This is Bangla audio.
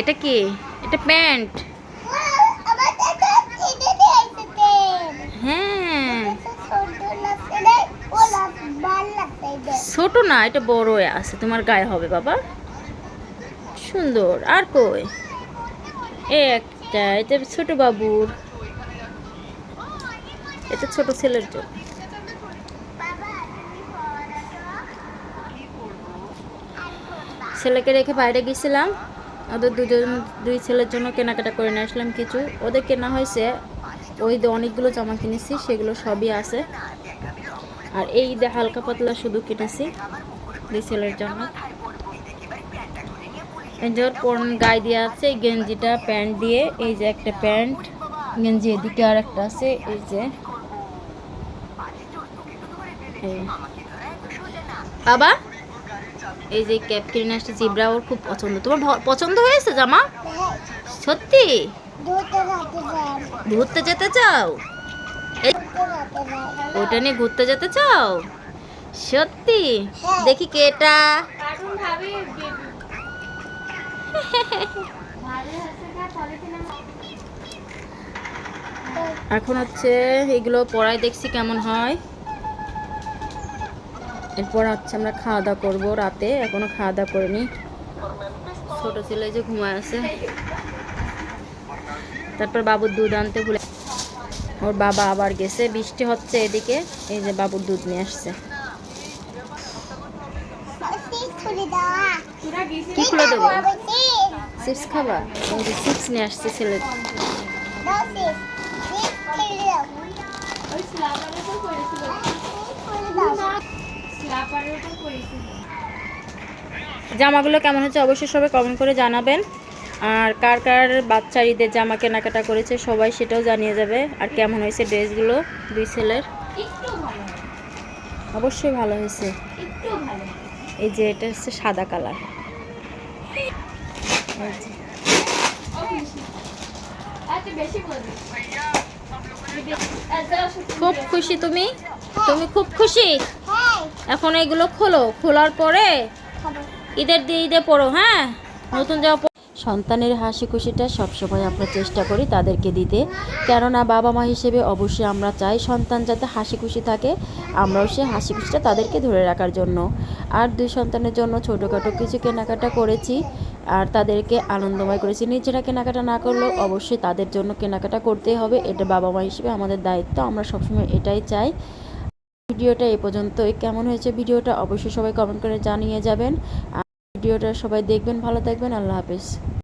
এটা কি? এটা প্যান্ট। হ্যাঁ। ছোট না, এটা বড় আছে। তোমার গায়ে হবে বাবা। সুন্দর। আর কই? একটা, এটা ছোট বাবুর। এটা ছোট ছেলের জন্য। ছেলেকে রেখে বাইরে গেছিলাম। ওদের দুজন, দুই ছেলের জন্য কেনাকাটা করে নিয়ে আসলাম কিছু। ওদের কেনা হয়েছে, ওই অনেকগুলো জামা কিনেছি, সেগুলো সবই আছে। আর এই ঈদে হালকা পাতলা শুধু কিনেছি, দুই ছেলের জন্য। এই যে গায়ে দিয়ে আছে, এই গেঞ্জিটা, প্যান্ট দিয়ে। এই যে একটা প্যান্ট, গেঞ্জি এদিকে আর একটা আছে, এই যে। বাবা? এই যে ক্যাপ কিনে নিয়ে আসছে জিব্রা ওর খুব পছন্দ। তোমার পছন্দ হয়েছে জামা? সত্যি? ঘুরতে যেতে চাও? ওটা নিয়ে ঘুরতে যেতে চাও? সত্যি? হ্যাঁ। দেখি কে এটা। কার্টুন ভাবি ভালো আছে না পলিথিনে এখন হচ্ছে এগুলো পড়াই দেখছি কেমন হয়। এরপর হচ্ছে আমরা খাওয়া দাওয়া করব রাতে, এখনও খাওয়া দাওয়া করিনি। ছোট ছেলে যে ঘুমায় আছে। তারপর বাবুর দুধ আনতে ভুলে ওর বাবা আবার গেছে, বৃষ্টি হচ্ছে এদিকে, এই যে বাবুর দুধ নিয়ে আসছে। কি খুলে দেবো? চিপস খাবা? এই যে চিপস নিয়ে আসছে ছেলে জামাগুলো কেমন হচ্ছে অবশ্যই সবাই কমেন্ট করে জানাবেন। আর কার কার বাচ্চার ঈদের জামা কেনাকাটা করেছে সবাই সেটাও জানিয়ে যাবে। আর কেমন হয়েছে ড্রেসগুলো দুই ছেলের? অবশ্যই ভালো হয়েছে। এই যে এটা হচ্ছে সাদা কালার। বলবি খুব খুশি তুমি? তুমি খুব খুশি? এখন এগুলো খোলো। খোলার পরে? ঈদের দিয়ে ঈদে পড়ো হ্যাঁ? নতুন পর- সন্তানের হাসি খুশিটা সবসময় আমরা চেষ্টা করি তাদেরকে দিতে। কেননা বাবা মা হিসেবে অবশ্যই আমরা চাই সন্তান যাতে হাসি খুশি থাকে, আমরাও সে হাসি খুশিটা তাদেরকে ধরে রাখার জন্য। আর দুই সন্তানের জন্য ছোটোখাটো কিছু কেনাকাটা করেছি, আর তাদেরকে আনন্দময় করেছি। নিজেরা কেনাকাটা না করলেও অবশ্যই তাদের জন্য কেনাকাটা করতেই হবে, এটা বাবা মা হিসেবে আমাদের দায়িত্ব। আমরা সবসময় এটাই চাই। ভিডিওটা এ পর্যন্ত কেমন হয়েছে ভিডিওটা অবশ্যই সবাই কমেন্ট করে জানিয়ে যাবেন। আর ভিডিওটা সবাই দেখবেন, ভালো থাকবেন। আল্লাহ হাফেজ।